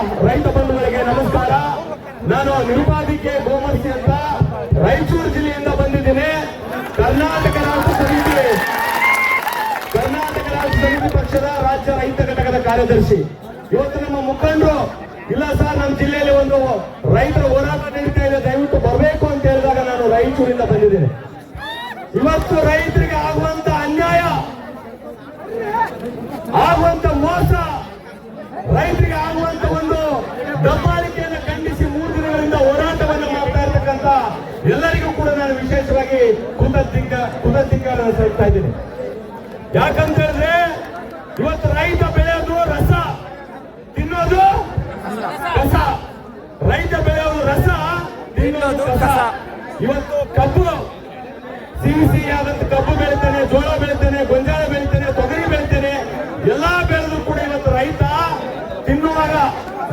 ರೈತ ಬಂಧುಗಳಿಗೆ ನಮಸ್ಕಾರ. ನಾನು ನಿರುಪಾದಿಕೆ ಗೋಮರ್ಸಿ ಅಂತ ರಾಯಚೂರು ಜಿಲ್ಲೆಯಿಂದ ಬಂದಿದ್ದೀನಿ. ಕರ್ನಾಟಕ ರಾಜ್ಯ ಸಮಿತಿ. ಕರ್ನಾಟಕ ರಾಜ್ಯ ಸಮಿತಿ ಪಕ್ಷದ ರಾಜ್ಯ ರೈತ ಘಟಕದ ಕಾರ್ಯದರ್ಶಿ. ಇವತ್ತು ನಮ್ಮ ಮುಖಂಡರು, ಇಲ್ಲ ಸರ್, ನಮ್ಮ ಜಿಲ್ಲೆಯಲ್ಲಿ ಒಂದು ರೈತರ ಹೋರಾಟ ನಡೀತಾ ಇದೆ, ದಯವಿಟ್ಟು ಬರಬೇಕು ಅಂತ ಹೇಳಿದಾಗ ನಾನು ರಾಯಚೂರಿಂದ ಬಂದಿದ್ದೀನಿ. ಇವತ್ತು ರೈತರಿಗೆ ಆಗುವಂತ ಅನ್ಯಾಯ ಆಗುವಂತ ಮೋಸ ರೈತರಿಗೆ ಆಗುವಂತ ಒಂದು ದಬ್ಬಾಳಿಕೆಯನ್ನು ಖಂಡಿಸಿ ಮೂರು ದಿನಗಳಿಂದ ಹೋರಾಟವನ್ನು ಮಾಡ್ತಾ ಇರ್ತಕ್ಕಂತ ಎಲ್ಲರಿಗೂ ಕೂಡ ನಾನು ವಿಶೇಷವಾಗಿ ಕೃತಜ್ಞ ಕುತಂತಿಕಾರ ಸಲ್ಲಿಸ್ತಾ ಇದ್ದೀನಿ. ಯಾಕಂತ ಹೇಳಿದ್ರೆ ಇವತ್ತು ರೈತ ಬೆಳೆಯೋದು ರಸ. ತಿನ್ನೋದು ರಸ ರೈತ ಬೆಳೆಯೋದು ರಸ ತಿನ್ನೋದು ರಸ ಇವತ್ತು ಕಬ್ಬು. ಸಿಹಿ ಸಿಹಿಯಾದಂತ ಕಬ್ಬು ಬೆಳಿತಾನೆ ಜೋಳ ಬೆಳಿತಾನೆ ಗೊಂಜಾಳ ಬೆಳಿತಾನೆ ತೊಗರಿ ಬೆಳಿತಾನೆ ಎಲ್ಲಾ ಬೆಳೆದು ಕೂಡ ಇವತ್ತು ರೈತ ತಿನ್ನುವಾಗ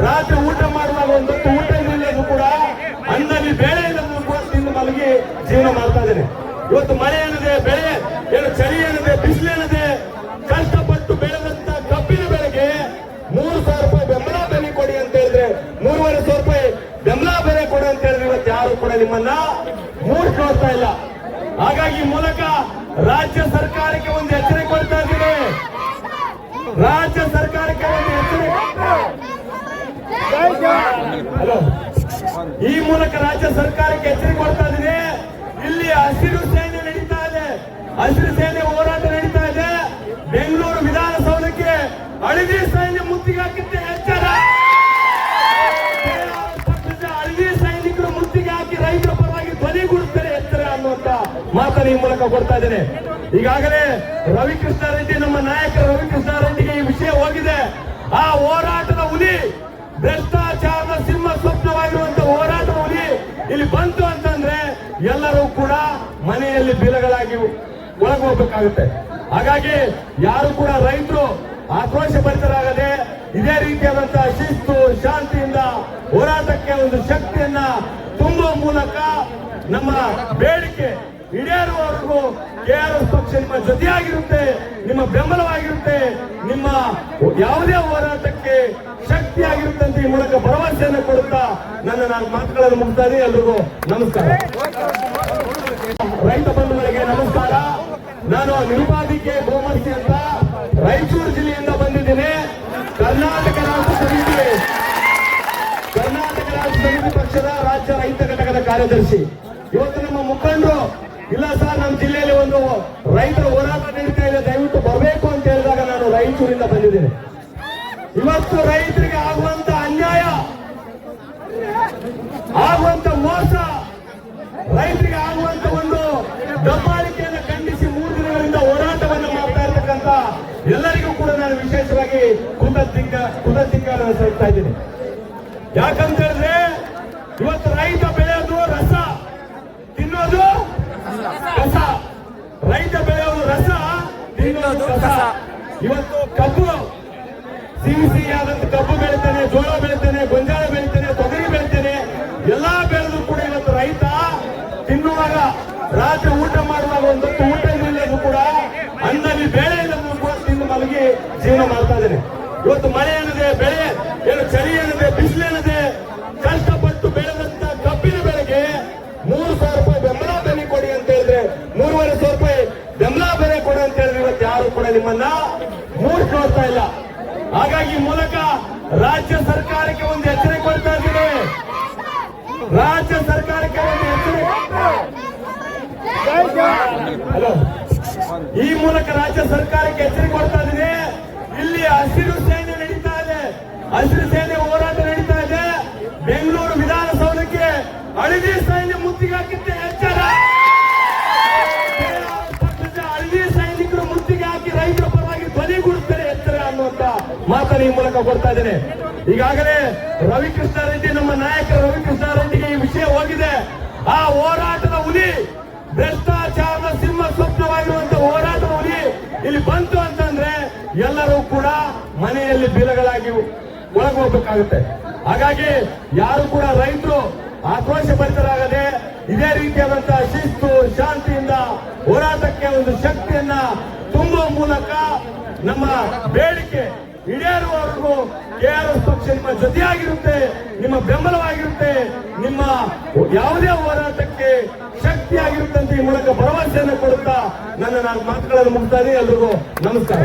ರಾತ್ರಿ ಊಟ ಮಾಡುವಾಗ ಒಂದೊತ್ತು ಊಟ ಇಲ್ಲದೂ ಕೂಡ ಅನ್ನದಲ್ಲಿ ಬೇಳೆ ಇಲ್ಲದ್ದು ಕೂಡ ತಿಂದು ಮಲಗಿ ಜೀವನ ಮಾಡ್ತಾ ಇದ್ದೇನೆ. ಇವತ್ತು ಮಳೆ ಏನಿದೆ, ಬೆಳೆ ಏನು ಚಳಿ ಏನಿದೆ, ಬಿಸಿಲು ಏನಿದೆ, ಕಷ್ಟಪಟ್ಟು ಬೆಳೆದಂತ ಕಬ್ಬಿನ ಬೆಳೆಗೆ ಮೂರು ಸಾವಿರ ರೂಪಾಯಿ ಬೆಂಬಲ ಬೆಲೆ ಕೊಡಿ ಅಂತ ಹೇಳಿದ್ರೆ, ಮೂರುವರೆ ಸಾವಿರ ರೂಪಾಯಿ ಬೆಂಬಲ ಬೆಲೆ ಕೊಡಿ ಅಂತ ಹೇಳಿದ್ರೆ ಇವತ್ತು ಯಾರು ಕೂಡ ನಿಮ್ಮನ್ನ ಮೂರು ನೋಡ್ತಾ ಇಲ್ಲ. ಹಾಗಾಗಿ ಮೂಲಕ ರಾಜ್ಯ ಸರ್ಕಾರಕ್ಕೆ ಒಂದು ಎಚ್ಚರಿಕೆ ಕೊಡ್ತಾ ಇದ್ದೀನಿ. ರಾಜ್ಯ ಸರ್ಕಾರಕ್ಕೆ ಒಂದು ಎಚ್ಚರಿಕೆ ಹಲೋ ಈ ಮೂಲಕ ರಾಜ್ಯ ಸರ್ಕಾರಕ್ಕೆ ಎಚ್ಚರಿಕೆ ಕೊಡ್ತಾ ಇದ್ದೀನಿ. ಇಲ್ಲಿ ಹಸಿರು ಸೇನೆ ನಡೀತಾ ಇದೆ. ಹಸಿರು ಸೇನೆ ಹೋರಾಟ ನಡೀತಾ ಇದೆ. ಬೆಂಗಳೂರು ವಿಧಾನಸೌಧಕ್ಕೆ ಹಳದಿ ಸೈನ್ಯ ಮುತ್ತಿಗೆ ಹಾಕಿದ್ದೆ ಎಚ್ಚರ. ಅಳವಿ ಸೈನಿಕರು ಮುತ್ತಿಗೆ ಹಾಕಿ ರೈತರ ಪರವಾಗಿ ಧ್ವನಿಗೂಡಿಸ್ತಾರೆ ಎಚ್ಚರ ಅನ್ನುವಂತ ಮಾತನ್ನು ಈ ಮೂಲಕ ಕೊಡ್ತಾ ಇದ್ದೇನೆ. ಈಗಾಗಲೇ ರವಿಕೃಷ್ಣ ರೆಡ್ಡಿ, ನಮ್ಮ ನಾಯಕ ರವಿಕೃಷ್ಣ ರೆಡ್ಡಿಗೆ ಈ ವಿಷಯ ಹೋಗಿದೆ. ಆ ಹೋರಾಟದ ಹುಲಿ ಭ್ರಷ್ಟಾಚಾರದ ಸಿಂಹ ಸ್ವಪ್ನವಾಗಿರುವಂತ ಇಲ್ಲಿ ಬಂತು ಅಂತಂದ್ರೆ ಎಲ್ಲರೂ ಕೂಡ ಮನೆಯಲ್ಲಿ ಬಿಲಗಳಾಗಿ ಒಳಗೆ ಹೋಗ್ಬೇಕಾಗುತ್ತೆ ಹಾಗಾಗಿ ಯಾರು ಕೂಡ ರೈತರು ಆಕ್ರೋಶ ಭರಿತರಾಗದೆ ಇದೇ ರೀತಿಯಾದಂತಹ ಶಿಸ್ತು, ಶಾಂತಿಯಿಂದ ಹೋರಾಟಕ್ಕೆ ಒಂದು ಶಕ್ತಿಯನ್ನ ತುಂಬುವ ಮೂಲಕ ನಮ್ಮ ಬೇಡಿಕೆ ಈಡೇರುವವರೆಗೂ ಕೆಆರ್ಎಸ್ ಪಕ್ಷ ನಿಮ್ಮ ಜೊತೆಯಾಗಿರುತ್ತೆ, ನಿಮ್ಮ ಬೆಂಬಲವಾಗಿರುತ್ತೆ, ನಿಮ್ಮ ಯಾವುದೇ ಹೋರಾಟಕ್ಕೆ ಶಕ್ತಿಯಾಗಿರುತ್ತೆ ಈ ಮೂಲಕ ಭರವಸೆಯನ್ನು ಕೊಡುತ್ತಾ ನನ್ನ ನಾನು ಮಾತುಗಳನ್ನು ಮುಗಿಸ್ತಾ ಇದ್ದೀನಿ. ಎಲ್ರಿಗೂ ನಮಸ್ಕಾರ. ರೈತ ಬಂಧುಗಳಿಗೆ ನಮಸ್ಕಾರ. ನಾನು ನಿರುಪಾದಿಕೆ ಗೋಮರ್ಸಿ ಅಂತ ರಾಯಚೂರು ಜಿಲ್ಲೆಯಿಂದ ಬಂದಿದ್ದೀನಿ. ಕರ್ನಾಟಕ ರಾಜ್ಯ ಸಮಿತಿ. ಕರ್ನಾಟಕ ರಾಷ್ಟ್ರ ಸಮಿತಿ ಪಕ್ಷದ ರಾಜ್ಯ ರೈತ ಘಟಕದ ಕಾರ್ಯದರ್ಶಿ. ಇವತ್ತು ನಮ್ಮ ಮುಖಂಡರು, ಇಲ್ಲ ಸರ್, ನಮ್ಮ ಜಿಲ್ಲೆಯಲ್ಲಿ ಒಂದು ರೈತರ ಹೋರಾಟ ನಡೀತಾ ಇದೆ. ದಯವಿಟ್ಟು ಬರಬೇಕು ಅಂತ ಹೇಳಿದಾಗ ನಾನು ರಾಯಚೂರಿಂದ ಬಂದಿದ್ದೀನಿ. ಇವತ್ತು ರೈತರಿಗೆ ಆಗುವಂತ ಅನ್ಯಾಯ, ಆಗುವಂತ ಮೋಸ, ರೈತರಿಗೆ ಆಗುವಂತ ಒಂದು ದಬ್ಬಾಳಿಕೆಯನ್ನು ಖಂಡಿಸಿ ಮೂರು ದಿನಗಳಿಂದ ಹೋರಾಟವನ್ನು ಮಾಡ್ತಾ ಇರತಕ್ಕಂತ ಎಲ್ಲರಿಗೂ ಕೂಡ ನಾನು ವಿಶೇಷವಾಗಿ ಕುತಂತಿಕ ಕುತಂತಿಕಾರ ಸಲ್ಲಿಸ್ತಾ ಇದ್ದೀನಿ. ಯಾಕಂತ ಹೇಳಿದ್ರೆ, ಇವತ್ತು ರೈತ ಬೆಳೆಯೋದು ರಸ ತಿನ್ನೋದು ಕಸ ರೈತ ಬೆಳೆಯೋದು ರಸ ತಿನ್ನೋದು ಕಸ ಇವತ್ತು ಕಬ್ಬು ಸಿಹಿ ಆದಂತ ಕಬ್ಬು ಬೆಳಿತೇನೆ, ಜೋಳ ಬೆಳಿತೇನೆ, ಗೊಂಜಾಳ ಬೆಳಿತೇನೆ, ತೊಗರಿ ಬೆಳಿತೇನೆ, ಎಲ್ಲಾ ಬೆಳೆದು ಕೂಡ ಇವತ್ತು ರೈತ ತಿನ್ನುವಾಗ ರಾತ್ರಿ ಊಟ ಮಾಡುವಾಗ ಒಂದೊತ್ತು ಊಟ ಇಲ್ಲದ್ದು ಕೂಡ ಅನ್ನದಲ್ಲಿ ಬೇಳೆ ಇಲ್ಲದ್ದು ಕೂಡ ತಿಂದು ಮಲಗಿ ಜೀವನ ಮಾಡ್ತಾ ಇದ್ದೇನೆ. ಇವತ್ತು ಮಳೆ ಏನಿದೆ ಬೆಳೆ ಏನು ಚಳಿ ಏನಿದೆ ಬಿಸಿಲು ಏನಿದೆ ಕಷ್ಟಪಟ್ಟು ಬೆಳೆದಂತ ಕಬ್ಬಿನ ಬೆಳೆಗೆ ಮೂರು ಸಾವಿರ ರೂಪಾಯಿ ಬೆಂಬಲ ಬೆಲೆ ಕೊಡಿ ಅಂತ ಹೇಳಿದ್ರೆ ಮೂರುವರೆ ಸಾವಿರ ರೂಪಾಯಿ ಬೆಂಬಲ ಬೆಲೆ ಕೊಡಿ ಅಂತ ಹೇಳಿದ್ರೆ ಇವತ್ತು ಯಾರು ಕೂಡ ನಿಮ್ಮನ್ನ ಮೂಡ್ ನೋಡ್ತಾ ಇಲ್ಲ. ಹಾಗಾಗಿ ಮೂಲಕ ರಾಜ್ಯ ಸರ್ಕಾರಕ್ಕೆ ಒಂದು ಎಚ್ಚರಿಕೆ ಕೊಡ್ತಾ ಇದ್ದೀನಿ ರಾಜ್ಯ ಸರ್ಕಾರಕ್ಕೆ ಒಂದು ಎಚ್ಚರಿಕೆ ಈ ಮೂಲಕ ರಾಜ್ಯ ಸರ್ಕಾರಕ್ಕೆ ಎಚ್ಚರಿಕೆ ಕೊಡ್ತಾ ಇದ್ದೀನಿ ಇಲ್ಲಿ ಹಸಿರು ಸೇನೆ ನಡೀತಾ ಇದೆ. ಹಸಿರು ಸೇನೆ ಹೋರಾಟ ನಡೀತಾ ಇದೆ. ಬೆಂಗಳೂರು ವಿಧಾನಸೌಧಕ್ಕೆ ಹಳದಿ ಸೈನ್ಯ ಮುತ್ತಿಗೆ ಹಾಕಿದ್ದೆ. ಎಚ್ಚರ. ಹಳದಿ ಸೈನಿಕರು ಮುತ್ತಿಗೆ ಹಾಕಿ ರೈತರ ಪರವಾಗಿ ಧ್ವನಿಗೂಡಿಸ್ತಾರೆ ಎಚ್ಚರ ಅನ್ನುವಂತ ಮಾತನ್ನು ಈ ಮೂಲಕ ಕೊಡ್ತಾ ಇದ್ದೇನೆ. ಈಗಾಗಲೇ ರವಿಕೃಷ್ಣ ರೆಡ್ಡಿ, ನಮ್ಮ ನಾಯಕ ರವಿಕೃಷ್ಣ ರೆಡ್ಡಿಗೆ ಈ ವಿಷಯ ಹೋಗಿದೆ. ಆ ಹೋರಾಟದ ಹುಲಿ, ಭ್ರಷ್ಟಾಚಾರದ ಸಿಂಹ ಸ್ವಪ್ನವಾಗಿರುವಂತಹ ಹೋರಾಟದ ಹುಲಿ ಇಲ್ಲಿ ಬಂತು ಅಂತಂದ್ರೆ ಎಲ್ಲರೂ ಕೂಡ ಮನೆಯಲ್ಲಿ ಬಿಲಗಳಾಗಿ ಒಳಗೋಗ್ಬೇಕಾಗುತ್ತೆ. ಹಾಗಾಗಿ ಯಾರು ಕೂಡ ರೈತರು ಆಕ್ರೋಶ ಭರಿತರಾಗದೆ ಇದೇ ರೀತಿಯಾದಂತಹ ಶಿಸ್ತು, ಶಾಂತಿಯಿಂದ ಹೋರಾಟಕ್ಕೆ ಒಂದು ಶಕ್ತಿಯನ್ನ ತುಂಬುವ ಮೂಲಕ ನಮ್ಮ ಬೇಡಿಕೆ ಈಡೇರುವವರೆಗೂ ಕೆಆರ್ಎಸ್ ಪಕ್ಷ ನಿಮ್ಮ ಜೊತೆಯಾಗಿರುತ್ತೆ, ನಿಮ್ಮ ಬೆಂಬಲವಾಗಿರುತ್ತೆ, ನಿಮ್ಮ ಯಾವುದೇ ಹೋರಾಟಕ್ಕೆ ಶಕ್ತಿಯಾಗಿರುತ್ತೆ ಈ ಮೂಲಕ ಭರವಸೆಯನ್ನು ಕೊಡುತ್ತಾ ನನ್ನ ನಾನು ಮಾತುಗಳನ್ನು ಮುಗಿಸ್ತಾ ಇದ್ದೀನಿ. ಎಲ್ರಿಗೂ ನಮಸ್ಕಾರ.